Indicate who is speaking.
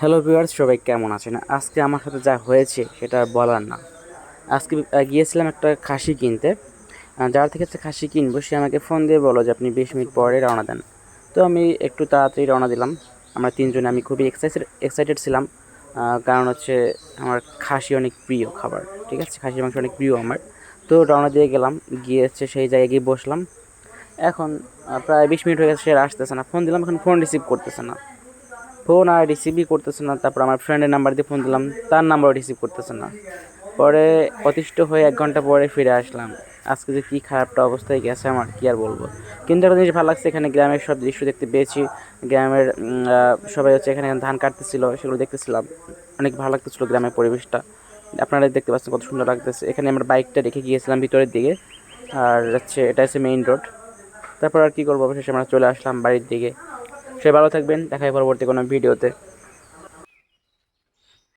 Speaker 1: Hello viewers সবাই কেমন আছেন? আজকে আমার সাথে যা হয়েছে সেটা বলার না। আজকে গিয়েছিলাম একটা খাসি কিনতে। যার থেকে হচ্ছে খাসি কিনবো, সে আমাকে ফোন দিয়ে বলো যে, আপনি বিশ মিনিট পরে রওনা দেন। তো আমি একটু তাড়াতাড়ি রওনা দিলাম। আমরা তিনজনে, আমি খুবই এক্সাইটেড এক্সাইটেড ছিলাম। কারণ হচ্ছে আমার খাসি অনেক প্রিয় খাবার, ঠিক আছে? খাসির মাংস অনেক প্রিয় আমার। তো রওনা দিয়ে গেলাম, গিয়ে হচ্ছে সেই জায়গায় গিয়ে বসলাম। এখন প্রায় বিশ মিনিট হয়ে গেছে, সে আসতেছে না। ফোন দিলাম, এখন ফোন রিসিভ করতেছে না। ফোন আর রিসিভই করতেছে না। তারপর আমার ফ্রেন্ডের নাম্বার দিয়ে ফোন দিলাম, তার নাম্বারও রিসিভ করতেছে না। পরে অতিষ্ঠ হয়ে এক ঘণ্টা পরে ফিরে আসলাম। আজকে যে কী খারাপটা অবস্থায় গেছে আমার কী আর বলব? কিন্তু একটা জিনিস ভালো লাগছে, এখানে গ্রামের সব দৃশ্য দেখতে পেয়েছি। গ্রামের সবাই হচ্ছে এখানে ধান কাটতেছিল, সেগুলো দেখতেছিলাম। অনেক ভালো লাগতেছিল গ্রামের পরিবেশটা। আপনারা দেখতে পাচ্ছেন কত সুন্দর লাগতেছে। এখানে আমরা বাইকটা রেখে গিয়েছিলাম ভিতরের দিকে। আর হচ্ছে এটা হচ্ছে মেইন রোড তারপর আর কী করব? অবশেষে আমরা চলে আসলাম বাড়ির দিকে। সবাই ভালো থাকবেন দেখা হয় পরবর্তী কোনো ভিডিওতে।